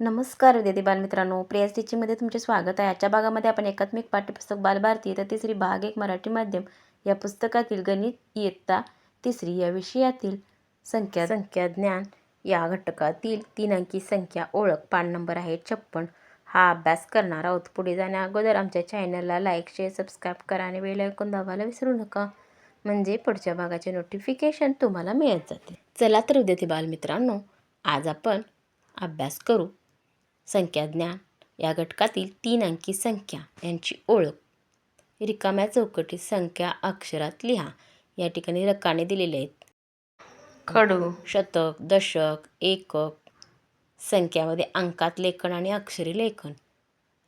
नमस्कार विद्यार्थी बालमित्रांनो. प्रियास टीचिंगमध्ये तुमचे स्वागत आहे. आजच्या भागामध्ये आपण एकात्मिक पाठ्यपुस्तक बालभारती तर तिसरी भाग एक मराठी माध्यम या पुस्तकातील गणित इयत्ता तिसरी या विषयातील संख्या संख्या ज्ञान या घटकातील तीन अंकी संख्या ओळख पान नंबर आहे छप्पन. हा अभ्यास करणार आहोत. पुढे जाण्या अगोदर आमच्या चॅनलला लाईक शेअर सबस्क्राईब करा आणि वेळ ऐकून दाबायला विसरू नका. म्हणजे पुढच्या भागाचे नोटिफिकेशन तुम्हाला मिळत जाते चला तर विद्यार्थी बालमित्रांनो आज आपण अभ्यास करू. संख्या ज्ञान या घटकातील तीन अंकी संख्या यांची ओळख. रिकाम्या चौकटीत संख्या अक्षरात लिहा. या ठिकाणी रकाने दिलेले आहेत. खडू शतक दशक एकक. संख्यामध्ये अंकात लेखन आणि अक्षरी लेखन.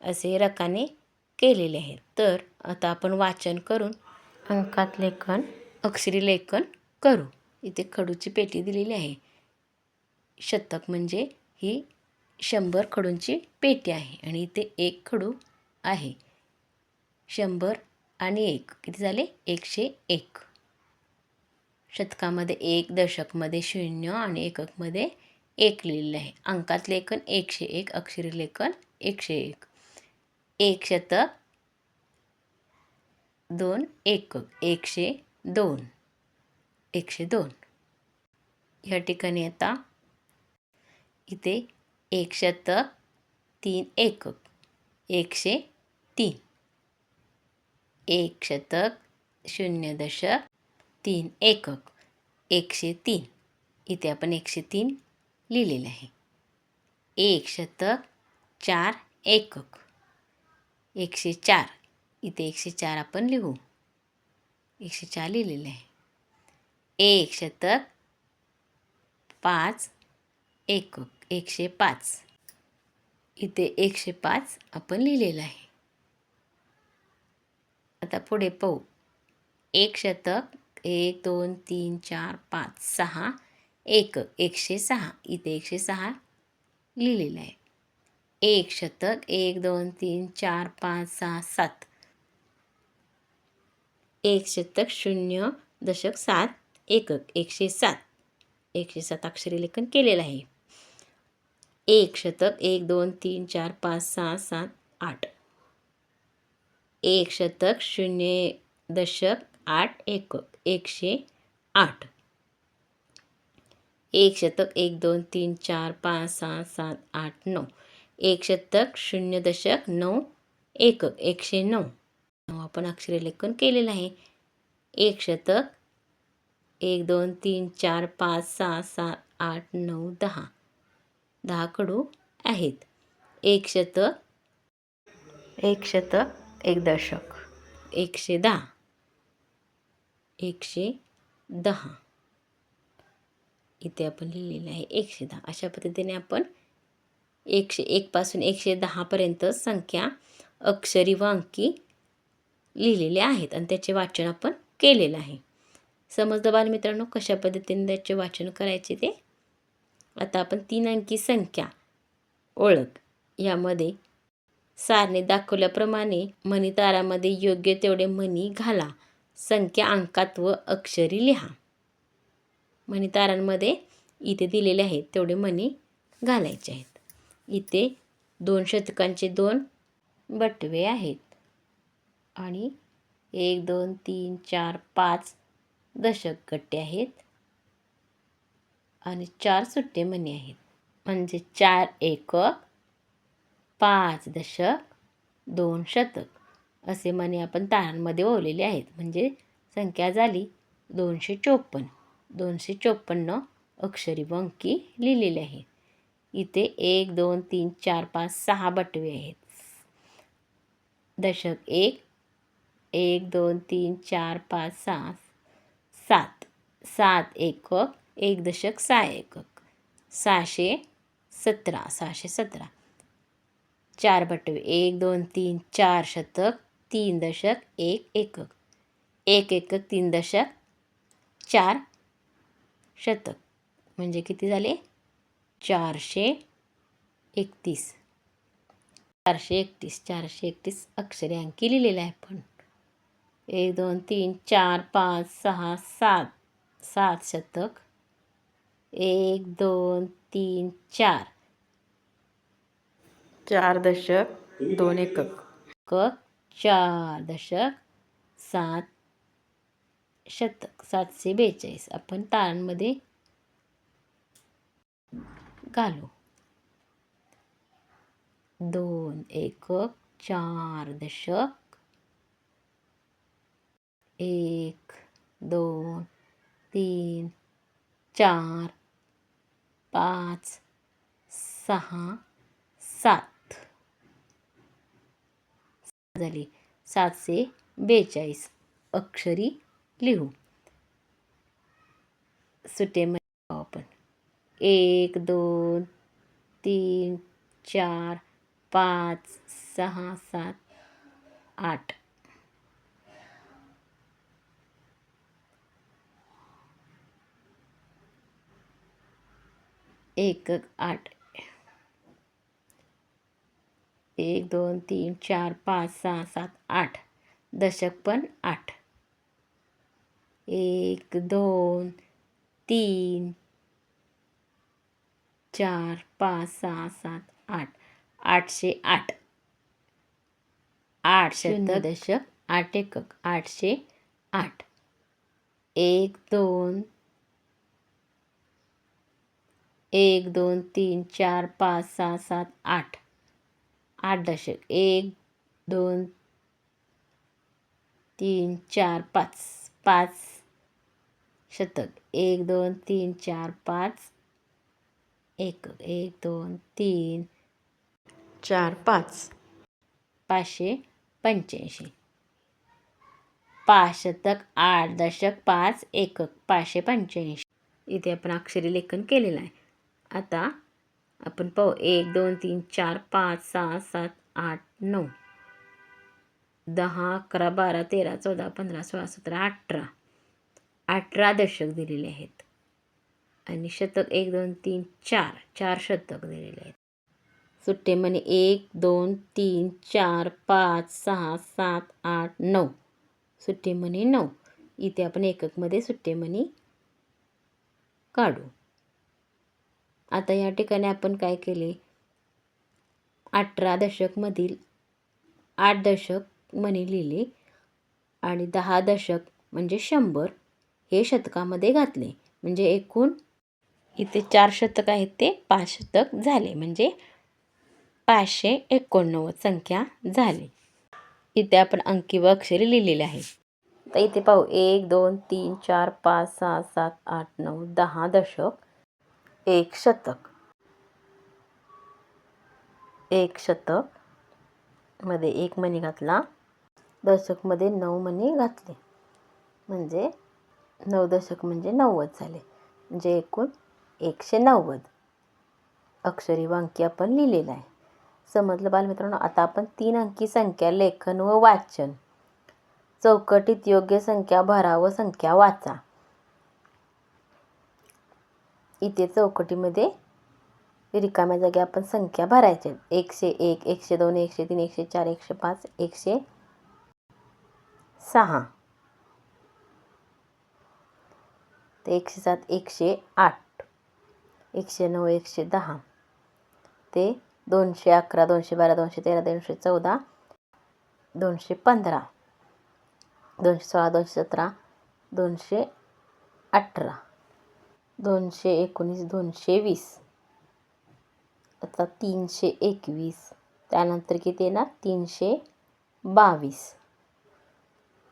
असे रकाने केलेले आहेत. तर आता आपण वाचन करून अंकात लेखन अक्षरी लेखन करू. इथे खडूची पेटी दिलेली आहे. शतक म्हणजे ही शंभर खडूंची पेटी आहे आणि इथे एक खडू आहे. शंभर आणि एक किती झाले? एकशे एक. शतकामध्ये एक दशकमध्ये शून्य आणि एककमध्ये एक लिहिलेलं आहे. अंकात लेखन एकशे एक अक्षरी लेखन एकशे एक. एक शतक दोन एकक एकशे दोन. एकशे दोन. ह्या ठिकाणी आता इथे एक शतक तीन एकक एकशे तीन एक शतक शून्य दशक तीन एकक एकशे तीन. इथे आपण एकशे तीन लिहिलेलं आहे. एक शतक चार एकक. एकशे चार. इथे एकशे चार आपण लिहू. एकशे चार लिहिलेलं आहे. एक शतक पाच एकक. एकशे पाच. इथे एकशे पाच आपण लिहिलेलं आहे. आता पुढे पाहू. एक शतक एक दोन तीन चार पाच सहा एक एकशे सहा. इथे एकशे सहा लिहिलेलं आहे. एक शतक एक दोन तीन चार पाच सहा सात. एक शतक शून्य दशक सात एकक एकशे सात. एकशे सात अक्षरी लेखन केलेलं आहे. एक शतक एक दोन तीन चार पाच सहा सात आठ. एक शतक शून्य दशक आठ एकक एकशे आठ. एक शतक एक दोन तीन चार पाच सहा सात आठ नऊ. एक शतक शून्य दशक नऊ एकक एकशे नऊ. नऊ आपण अक्षरलेखन केलेलं आहे. एक शतक एक दोन तीन चार पाच सहा सात आठ नऊ दहा. दहा कडू आहेत. एक शतक. एक शतक एक दशक. एकशे दहा. एकशे दहा. इथे आपण लिहिलेलं आहे एकशे दहा. अशा पद्धतीने आपण एकशे एकपासून एकशे दहापर्यंत संख्या अक्षरी व अंकी लिहिलेल्या आहेत आणि त्याचे वाचन आपण केलेलं आहे. समजलं बालमित्रांनो कशा पद्धतीने त्याचे वाचन करायचे ते? आता आपण तीन अंकी संख्या ओळख यामध्ये सारने दाखवल्याप्रमाणे मनी तारामध्ये योग्य तेवढे मनी घाला. संख्या अंकात व अक्षरी लिहा. मनी तारांमध्ये इथे दिलेले आहेत तेवढे मनी घालायचे आहेत. इथे दोन शतकांचे दोन बटवे आहेत. आणि एक दोन तीन चार पाच दशक गट्टे आहेत. आणि चार सुट्टे मणी आहेत. म्हणजे चार एकक पाच दशक दोन शतक. असे मणी आपण तारांमध्ये ओवलेले आहेत. म्हणजे संख्या झाली दोनशे चोपन्न. दोनशे चोपन्न अक्षरी व अंकी लिहिलेले आहे. इथे एक दोन तीन चार पाच सहा बटवे आहेत. दशक एक एक दोन तीन चार पाच सहा सात. सात एकक एक दशक सहा एकक सहाशे सतरा सहाशे सतरा. चार बटवे एक दोन तीन चार शतक तीन दशक एक एकक. एक एकक तीन दशक चार शतक. म्हणजे किती झाले? चारशे एकतीस. चारशे एकतीस चारशे एकतीस अक्षरे अंकी लिहिलेले आहे पण एक दोन तीन चार पाच सहा सात. सात शतक एक दोन तीन चार. चार दशक दोन एकक. एकक चार दशक सात शतक सातशे बेचाळीस. आपण तारांमध्ये घालू. दोन एकक चार दशक. एक दोन तीन चार. पाच, सहा, सात. झाली. सातशे बेचाळीस. अक्षरी लिहू. सुटे सुटेमध्ये आपण. एक, दोन, तीन, चार, पाच, सहा, सात, आठ. एकक आठ. एक दोन तीन चार पाच सहा सात आठ. दशक पण आठ. एक दोन तीन चार पाच सहा सात आठ. आठशे आठ. आठ शतक. दशक. आठ एकक. आठशे आठ. एक दोन एक दोन तीन चार पाच सहा सात आठ. आठ दशक. एक दोन तीन चार पाच. पाच शतक. एक दोन तीन चार पाच. एक एक दोन तीन चार पाच. पाचशे पंच्याऐंशी. पाच शतक आठ दशक पाच एकक. पाचशे पंच्याऐंशी. इथे आपण अक्षरी लेखन केलेलं आहे. आता आपण पाहू. एक दोन तीन चार पाच सहा सात आठ नऊ. दहा अकरा बारा तेरा चौदा पंधरा सोळा सतरा अठरा. अठरा दशक दिलेले आहेत. आणि शतक एक दोन तीन चार. चार शतक दिलेले आहेत. सुट्टे म्हणे एक दोन तीन चार पाच सहा सात आठ नऊ. सुट्टे म्हणे नऊ. इथे आपण एककमध्ये सुट्टे म्हणे काढू. आता या ठिकाणी आपण काय केले? अठरा दशकमधील आठ दशक म्हणे लिहिले आणि दहा दशक म्हणजे शंभर हे शतकामध्ये घातले. म्हणजे एकूण इथे चार शतक आहेत ते पाच शतक झाले. म्हणजे पाचशे एकोणनव्वद संख्या झाली. इथे आपण अंकी व अक्षरे लिहिलेले आहे तर इथे पाहू एक दोन तीन चार पाच सहा सात आठ नऊ दहा दशक एक शतक. एक शतकमध्ये एक मणी घातला. दशकमध्ये नऊ मणी घातले. म्हणजे नऊ दशक म्हणजे नव्वद झाले. म्हणजे एकूण एकशे नव्वद. अक्षरी व अंकी आपण लिहिलेलं आहे. समजलं बालमित्रांनो? आता आपण तीन अंकी संख्या लेखन व वाचन. चौकटीत योग्य संख्या भरा व संख्या वाचा. इथे चौकटीमध्ये रिकाम्या जागी आपण संख्या भरायच्या एकशे एक एकशे दोन एकशे तीन एकशे चार एकशे पाच एकशे सहा. ते एकशे सात एकशे आठ एकशे नऊ एकशे दहा. ते दोनशे अकरा दोनशे बारा दोनशे तेरा दोनशे चौदा दोनशे पंधरा दोनशे सोळा दोनशे सतरा दोनशे अठरा. दोनशे एकोणीस दोनशे वीस. आता तीनशे एकवीस. त्यानंतर किती येणार? तीनशे बावीस.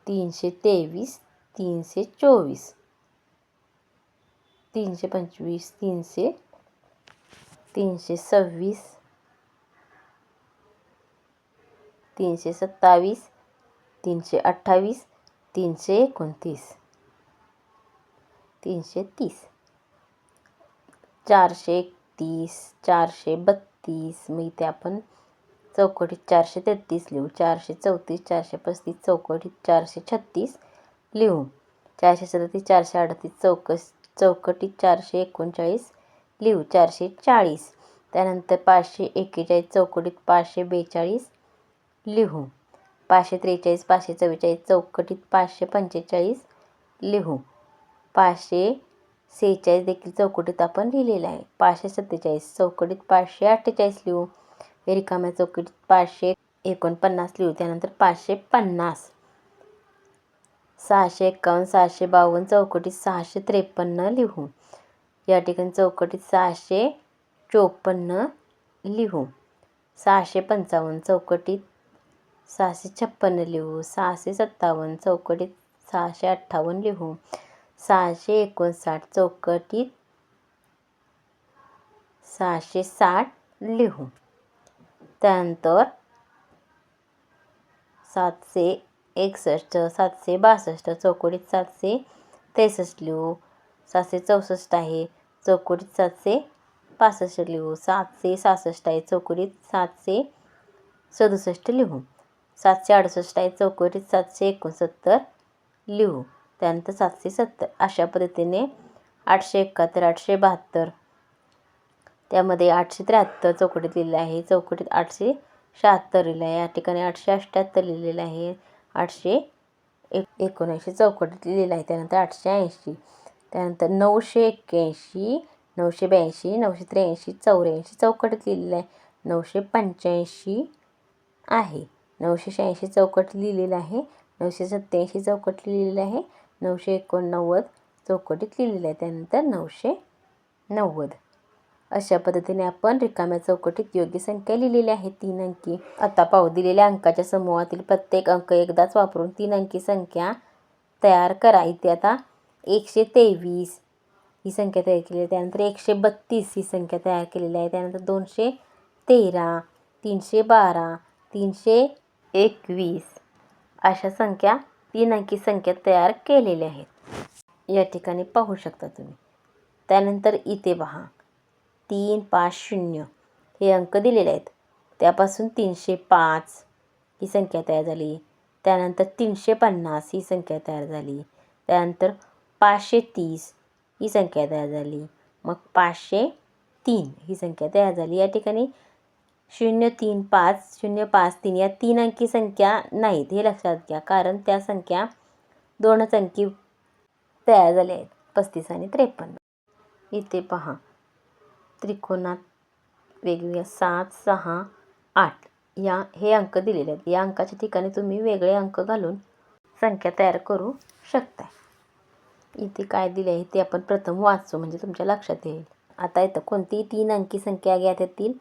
तीनशे तेवीस तीनशे चोवीस. तीनशे पंचवीस तीनशे तीनशे सव्वीस. तीनशे सत्तावीस तीनशे अठ्ठावीस तीनशे एकोणतीस. तीनशे तीस. चारशे एकतीस चारशे बत्तीस. मग इथे आपण चौकटीत चारशे तेहतीस लिहू. चारशे चौतीस चारशे पस्तीस चौकटीत चारशे छत्तीस लिहू. चारशे सदतीस चारशे अडतीस चौकस चौकटीत चारशे एकोणचाळीस लिहू. चारशे चाळीस. त्यानंतर पाचशे एक्केचाळीस चौकटीत पाचशे बेचाळीस लिहू. पाचशे त्रेचाळीस पाचशे चव्वेचाळीस चौकटीत पाचशे पंचेचाळीस लिहू. पाचशे सेहेचाळीस देखील चौकटीत आपण लिहिलेलं आहे. पाचशे सत्तेचाळीस चौकटीत पाचशे अठ्ठेचाळीस लिहू. रिकाम्या चौकटीत पाचशे एकोणपन्नास लिहू. त्यानंतर पाचशे पन्नास. सहाशे एक्कावन्न सहाशे बावन्न चौकटीत सहाशे त्रेपन्न लिहू. या ठिकाणी चौकटीत सहाशे चोपन्न लिहू. सहाशे पंचावन्न चौकटीत सहाशे छप्पन्न लिहू. सहाशे सत्तावन्न चौकटीत सहाशे अठ्ठावन्न लिहू. सहाशे एकोणसाठ चौकटीत सहाशे साठ लिहू. त्यानंतर सातशे एकसष्ट सातशे बासष्ट चौकटीत सातशे त्रेसष्ट लिहू. सातशे चौसष्ट आहे चौकटीत सातशे पासष्ट लिहू. सातशे सहासष्ट आहे चौकटीत सातशे सदुसष्ट लिहू. सातशे अडुसष्ट आहे चौकटीत सातशे एकोणसत्तर लिहू. त्यानंतर सातशे सत्तर. अशा पद्धतीने आठशे एकाहत्तर आठशे बहात्तर. त्यामध्ये आठशे त्र्याहत्तर चौकटीत लिहिलेलं आहे. चौकटीत आठशे शहात्तर लिहिलं आहे. या ठिकाणी आठशे अठ्ठ्याहत्तर लिहिलेलं आहे. आठशे एक एकोणऐंशी चौकटीत लिहिलेलं आहे. त्यानंतर आठशे ऐंशी. त्यानंतर नऊशे एक्क्याऐंशी नऊशे ब्याऐंशी नऊशे त्र्याऐंशी चौऱ्याऐंशी चौकटीत लिहिलेलं आहे. नऊशे पंच्याऐंशी आहे. नऊशे शहाऐंशी चौकट लिहिलेलं आहे. नऊशे सत्त्याऐंशी चौकट लिहिलेलं आहे. नऊशे एकोणनव्वद चौकटीत लिहिलेलं आहे. त्यानंतर नऊशे नव्वद. अशा पद्धतीने आपण रिकाम्या चौकटीत योग्य संख्या लिहिलेली आहे. तीन अंकी. आता पाहू. दिलेल्या अंकाच्या समूहातील प्रत्येक अंक एकदाच वापरून तीन अंकी संख्या तयार करा. इथे आता एकशे तेवीस ही संख्या तयार केलेली आहे. त्यानंतर एकशे बत्तीस ही संख्या तयार केलेली आहे. त्यानंतर दोनशे तेरा तीनशे बारा तीनशे एकवीस अशा संख्या तीन अंकी संख्या तयार केलेल्या आहेत. या ठिकाणी पाहू शकता तुम्ही. त्यानंतर इथे पहा तीन पाच शून्य हे अंक दिलेले आहेत. त्यापासून तीनशे पाच ही संख्या तयार झाली. त्यानंतर तीनशे पन्नास ही संख्या तयार झाली. त्यानंतर पाचशे तीस ही संख्या तयार झाली. मग पाचशे तीन ही संख्या तयार झाली. या ठिकाणी शून्य तीन पाच शून्य पाच तीन या तीन अंकी संख्या नाहीत हे लक्षात घ्या. कारण त्या संख्या दोनच अंकी तयार झाल्या आहेत. पस्तीस आणि त्रेपन्न. इथे पहा. त्रिकोणात वेगवेगळ्या सात सहा आठ या हे अंक दिलेले आहेत. या अंकाच्या ठिकाणी तुम्ही वेगळे अंक घालून संख्या तयार करू शकता इथे काय दिले आहे ते आपण प्रथम वाचू. म्हणजे तुमच्या लक्षात येईल. आता इथं कोणतीही तीन अंकी संख्या घ्या त्यातील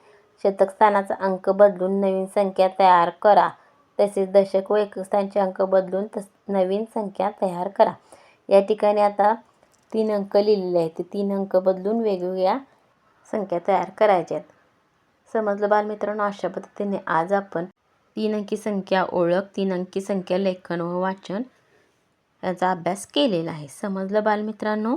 शतकस्थानाचा अंक बदलून नवीन संख्या तयार करा. तसेच दशक व एककस्थानचे अंक बदलून तस नवीन संख्या तयार करा. या ठिकाणी आता तीन अंक लिहिलेले आहेत. ते तीन अंक बदलून वेगवेगळ्या संख्या तयार करायच्या आहेत समजलं बालमित्रांनो? अशा पद्धतीने आज आपण तीन अंकी संख्या ओळख तीन अंकी संख्या लेखन व वाचन याचा अभ्यास केलेला आहे. समजलं बालमित्रांनो?